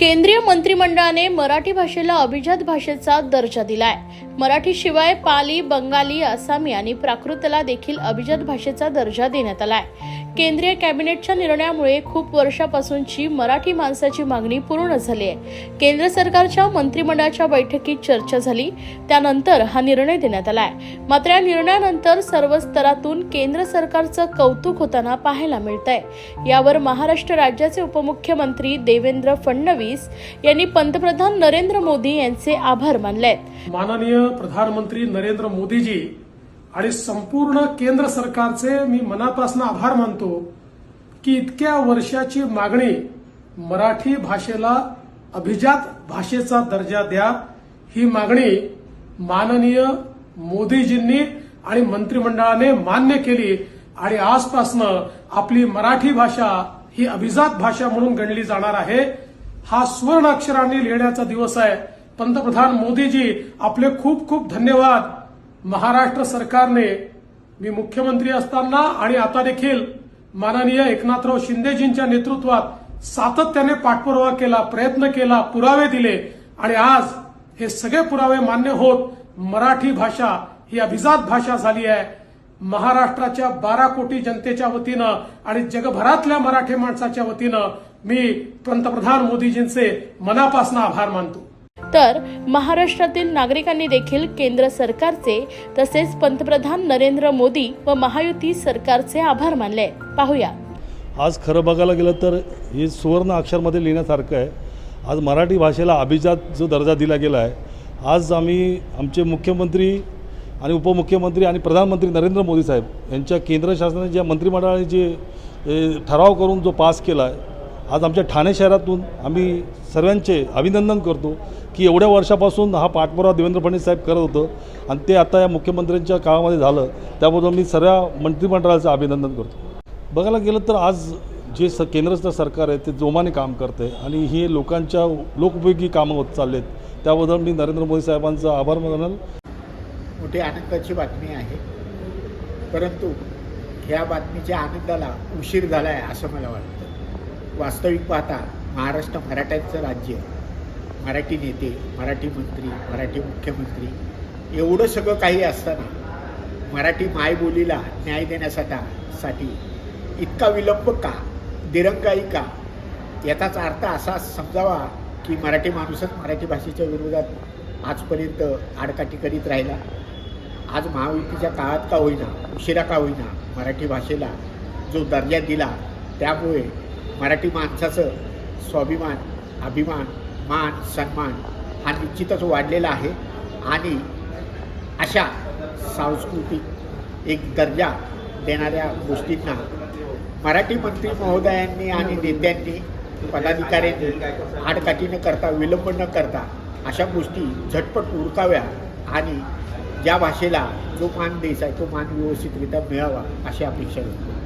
केंद्रीय मंत्रिमंडळाने मराठी भाषेला अभिजात भाषेचा दर्जा दिलाय. मराठीशिवाय पाली बंगाली आसामी आणि प्राकृतला देखील अभिजात भाषेचा दर्जा देण्यात आलाय. केंद्रीय कॅबिनेटच्या निर्णयामुळे खूप वर्षापासूनची मराठी माणसाची मागणी पूर्ण झाली आहे केंद्र सरकारच्या मंत्रिमंडळाच्या बैठकीत चर्चा झाली. त्यानंतर हा निर्णय देण्यात आलाय. मात्र या निर्णयानंतर सर्व स्तरातून केंद्र सरकारचं कौतुक होताना पाहायला मिळतंय. यावर महाराष्ट्र राज्याचे उपमुख्यमंत्री देवेंद्र फडणवीस यांनी पंतप्रधान नरेंद्र मोदी यांचे आभार मानले माननीय प्रधानमंत्री नरेंद्र मोदीजी आणि संपूर्ण केंद्र सरकारचे मी मनापासून आभार मानतो की इतक्या वर्षाची मागणी मराठी भाषेला अभिजात भाषेचा दर्जा द्या ही मागणी माननीय मोदीजींनी आणि मंत्रिमंडळाने मान्य केली आणि आजपासनं आपली मराठी भाषा ही अभिजात भाषा म्हणून गणली जाणार आहे. हा सुवर्ण अक्षराने लिहिण्याचा दिवस आहे. पंतप्रधान मोदीजी आपले खूप खूप धन्यवाद. महाराष्ट्र सरकारने मी मुख्यमंत्री असताना आणि आता देखील माननीय एकनाथराव शिंदेजींच्या नेतृत्वात सातत्याने पाठपुरावा केला प्रयत्न केला पुरावे दिले. आणि आज हे सगळे पुरावे मान्य होत मराठी भाषा ही अभिजात भाषा झाली आहे. महाराष्ट्राच्या बारा कोटी जनतेच्या वतीनं आणि जगभरातल्या मराठी माणसाच्या वतीनं मी पंतप्रधान मोदीजींचे मनापासून आभार मानतो. तर महाराष्ट्रातील नागरिकांनी देखील केंद्र सरकारचे तसेच पंतप्रधान नरेंद्र मोदी व महायुती सरकारचे आभार मानले. पाहूया. आज खरं बघायला गेलं तर हे सुवर्ण अक्षरमध्ये लिहिण्यासारखं आहे. आज मराठी भाषेला अभिजात जो दर्जा दिला गेला आहे आज आम्ही आमचे मुख्यमंत्री आणि उपमुख्यमंत्री आणि प्रधानमंत्री नरेंद्र मोदी साहेब यांच्या केंद्र शासनाने ज्या मंत्रिमंडळाने जे ठराव करून जो पास केला आहे आज आमच्या ठाणे शहरातून आम्ही सर्वांचे अभिनंदन करतो की एवढ्या वर्षापासून हा पाठपुरावा देवेंद्र फडणवीस साहेब करत होतं आणि ते आता या मुख्यमंत्र्यांच्या काळामध्ये झालं त्याबद्दल मी सर्व मंत्रिमंडळाचं अभिनंदन करतो. बघायला गेलं तर आज जे स केंद्रस्थ सरकार आहे ते जोमाने काम करते आणि हे लोकांच्या लोकोपयोगी कामं होत चालले आहेत त्याबद्दल मी नरेंद्र मोदी साहेबांचा आभार मानल. मोठी आनंदाची बातमी आहे. परंतु ह्या बातमीच्या आनंदाला उशीर झाला आहे असं मला वाटतं. वास्तविक पाहता महाराष्ट्र मराठ्यांचं राज्य. मराठी नेते मराठी मंत्री मराठी मुख्यमंत्री एवढं सगळं काही असताना मराठी मायबोलीला न्याय देण्यासाठी साठी इतका विलंब का दिरंगाई का? याचाच अर्थ असा समजावा की मराठी माणूसच मराठी भाषेच्या विरोधात आजपर्यंत आडकाठी करीत राहिला. आज महायुतीच्या काळात का होईना उशिरा का होईना मराठी भाषेला जो दर्जा दिला त्यामुळे मराठी माणसाचं स्वाभिमान अभिमान मान सन्मान हा निश्चितच वाढलेला आहे आणि अशा सांस्कृतिक एक दर्जा देणाऱ्या गोष्टींना मराठी मंत्री महोदयांनी आणि नेत्यांनी पदाधिकाऱ्यांनी आडकाठी न करता विलंब न करता अशा गोष्टी झटपट उरकाव्या आणि ज्या भाषेला जो मान द्यायचा आहे तो मान व्यवस्थितरित्या मिळावा अशी अपेक्षा होती